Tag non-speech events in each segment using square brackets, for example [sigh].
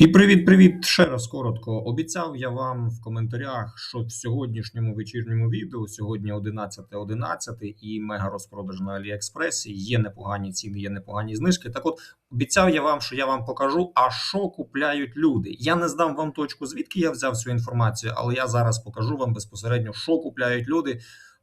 І привіт-привіт ще раз коротко. Обіцяв я вам в коментарях, що в сьогоднішньому вечірньому відео, сьогодні 11.11 і мега розпродаж на Аліекспресі. Є непогані ціни, є непогані знижки. Так от обіцяв я вам, що я вам покажу, а що купляють люди. Я не здам вам точку, звідки я взяв цю інформацію, але я зараз покажу вам безпосередньо, що купляють люди.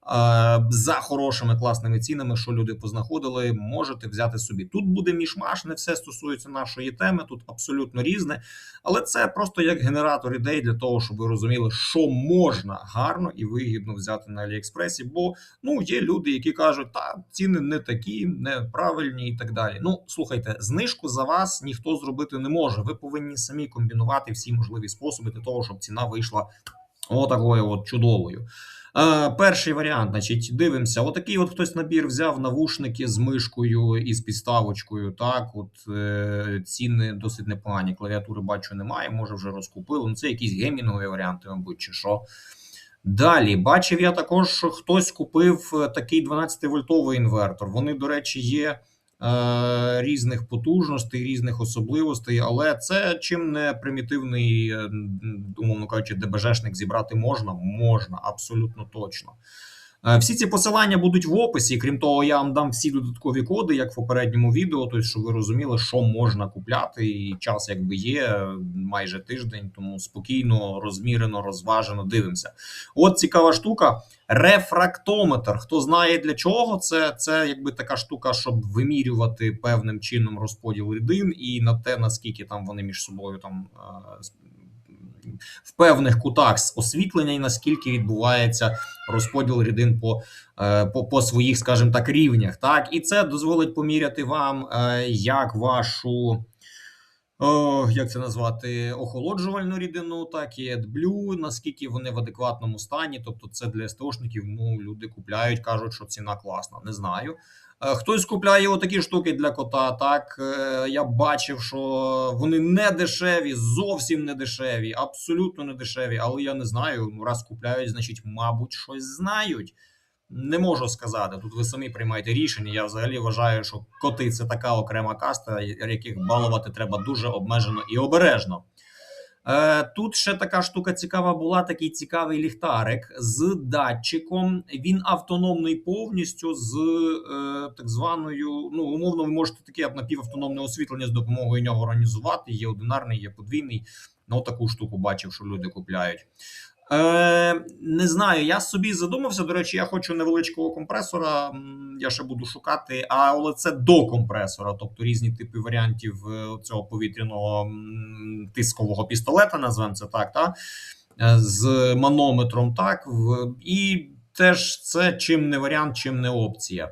Е, За хорошими класними цінами, що люди познаходили, можете взяти собі. Тут буде мішмаш, не все стосується нашої теми, тут абсолютно різне. Але це просто як генератор ідей для того, щоб ви розуміли, що можна гарно і вигідно взяти на Аліекспресі. Бо ну є люди, які кажуть, та ціни не такі, неправильні і так далі. Ну слухайте, знижку за вас ніхто зробити не може. Ви повинні самі комбінувати всі можливі способи для того, щоб ціна вийшла отакою от чудовою. Е, перший варіант, значить, дивимося. Отакий от хтось набір взяв навушники з мишкою і з підставочкою. Так, от е, ціни досить непогані. Клавіатури бачу, немає, може вже розкупили. Ну, це якісь геймінгові варіанти, мабуть, чи що. Далі бачив я також, що хтось купив е, такий 12-вольтовий інвертор. Вони, до речі, є різних потужностей, різних особливостей, але це чим не примітивний, е, умовно кажучи, ДБЖшник зібрати можна? Можна, абсолютно точно. Е, Всі ці посилання будуть в описі. Крім того, я вам дам всі додаткові коди, як в попередньому відео, тобто, щоб ви розуміли, що можна купляти. І час якби є е, майже тиждень, тому спокійно, розмірено, розважено дивимося. От цікава штука. Рефрактометр. Хто знає для чого це? Це якби така штука, щоб вимірювати певним чином розподіл рідин і на те, наскільки там вони між собою там е, в певних кутах освітлення, і наскільки відбувається розподіл рідин по, е, по, по своїх, скажімо так, рівнях. Так, і це дозволить поміряти вам, е, як вашу. О, як це назвати охолоджувальну рідину, так і AdBlue, наскільки вони в адекватному стані. Тобто, це для СТОшників. Ну люди купляють, кажуть, що ціна класна. Не знаю. Е, Хтось купляє отакі штуки для кота. Так Е, я бачив, що вони не дешеві, зовсім не дешеві, абсолютно не дешеві. Але я не знаю. Раз купляють, значить, мабуть, щось знають. Не можу сказати. Тут ви самі приймаєте рішення. Я взагалі вважаю, що коти це така окрема каста, яких балувати треба дуже обмежено і обережно. Е, тут ще така штука цікава була: такий цікавий ліхтарик з датчиком. Він автономний повністю з е, так званою. Ну, умовно, ви можете таке напівавтономне освітлення з допомогою нього організувати. Є одинарний, є подвійний. Ну, таку штуку бачив, що люди купляють. Е, не знаю, я собі задумався. До речі, я хочу невеличкого компресора. Я ще буду шукати, але це до компресора, тобто різні типи варіантів е, цього повітряного тискового пістолета, назвемо це так, та? Е, з манометром, так. І теж це чим не варіант, чим не опція.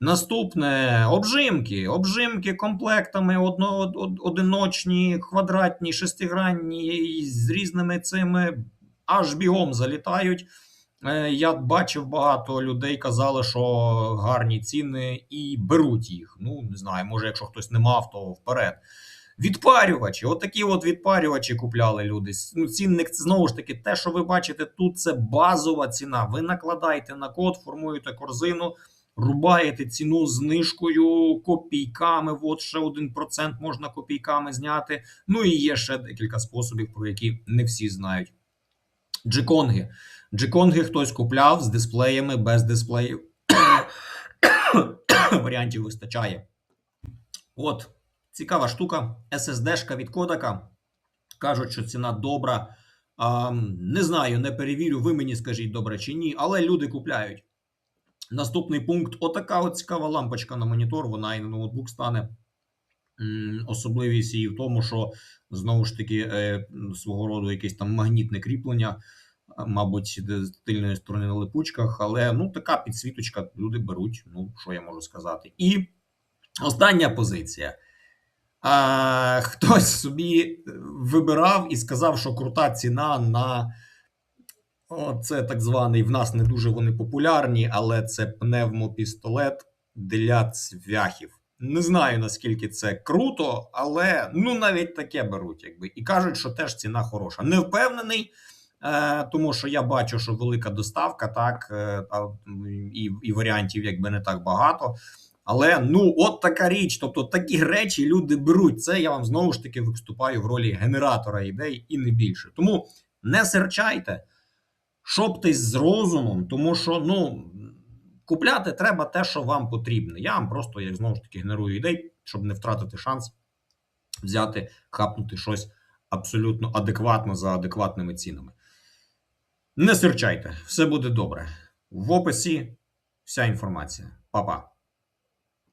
Наступне обжимки. Обжимки комплектами одно, од- одиночні, квадратні, шестигранні з різними цими аж бігом залітають. Е, Я бачив багато людей казали, що гарні ціни і беруть їх. Ну, не знаю, може, якщо хтось не мав, то вперед. Відпарювачі, отакі от відпарювачі купляли люди. Ну, цінник знову ж таки, те, що ви бачите тут, це базова ціна. Ви накладаєте на код, формуєте корзину, рубаєте ціну знижкою, копійками. От ще 1% можна копійками зняти. Ну і є ще декілька способів, про які не всі знають. Джеконги. Джеконги хтось купляв з дисплеями, без дисплеїв. [coughs] Варіантів вистачає. От, цікава штука. SSD-шка від Kodak. Кажуть, що ціна добра. А, не знаю, не перевірю, ви мені скажіть добре чи ні, але люди купляють. Наступний пункт: отака от цікава лампочка на монітор, вона і на ноутбук стане. Особливість її в тому, що знову ж таки е, свого роду якесь там магнітне кріплення, мабуть, з тильної сторони на липучках, але ну така підсвіточка люди беруть. Ну, що я можу сказати. І остання позиція. А, хтось собі вибирав і сказав, що крута ціна на це так званий. В нас не дуже вони популярні, але це пневмопістолет для цвяхів. Не знаю наскільки це круто, але ну навіть таке беруть, якби і кажуть, що теж ціна хороша. Не впевнений, тому що я бачу, що велика доставка, так е, і, і варіантів якби не так багато. Але ну, от така річ. Тобто такі речі люди беруть. Це я вам знову ж таки виступаю в ролі генератора ідей і не більше. Тому не серчайте, шоптесь з розумом, тому що ну. Купляти треба те, що вам потрібно. Я вам просто як знову ж таки генерую ідей, щоб не втратити шанс взяти, хапнути щось абсолютно адекватно за адекватними цінами. Не серчайте, все буде добре. В описі вся інформація. Па-па.